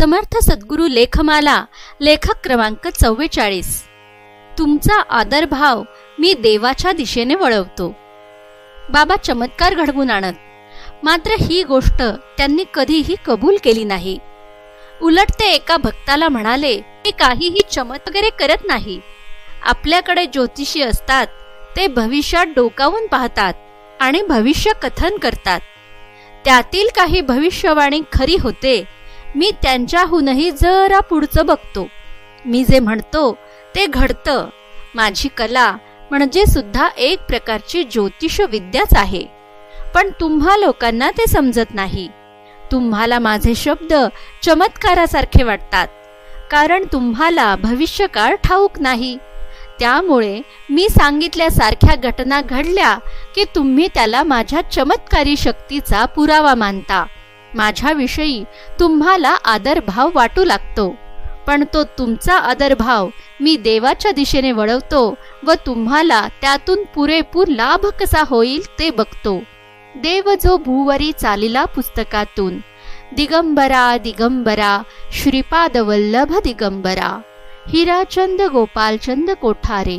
समर्थ सद्गुरू लेखमाला लेखक क्रमांक चव्वेचाळीस. तुमचा आदरभाव मी देवाच्या दिशेने वळवतो. बाबा चमत्कार घडवून आणत. मात्र ही गोष्ट त्यांनी कधीही कबूल केली नाही. उलट ते एका भक्ताला म्हणाले मी काहीही चमत वगैरे करत नाही. आपल्याकडे ज्योतिषी असतात ते भविष्यात डोकावून पाहतात आणि भविष्य कथन करतात. त्यातील काही भविष्यवाणी खरी होते मी त्यांच्याहूनही जरा पुढचं बघतो. मी जे म्हणतो ते घडतं. माझी कला म्हणजे सुद्धा एक प्रकारची ज्योतिष विद्याच आहे. पण तुम्हा लोकांना ते समजत नाही. तुम्हाला माझे शब्द चमत्कारासारखे वाटतात. कारण तुम्हाला भविष्यकाळ ठाऊक नाही. त्यामुळे मी सांगितल्यासारख्या घटना घडल्या की तुम्ही त्याला माझ्या चमत्कारी शक्तीचा पुरावा मानता. माझ्याविषयी तुम्हाला आदरभाव वाटू लागतो. पण तो तुमचा आदरभाव मी देवाच्या दिशेने वळवतो व तुम्हाला त्यातून पुरेपूर लाभ कसा होईल ते बघतो. देव जो भूवरी चालिला पुस्तकातून दिगंबरा दिगंबरा श्रीपाद वल्लभ दिगंबरा हिराचंद गोपालचंद कोठारे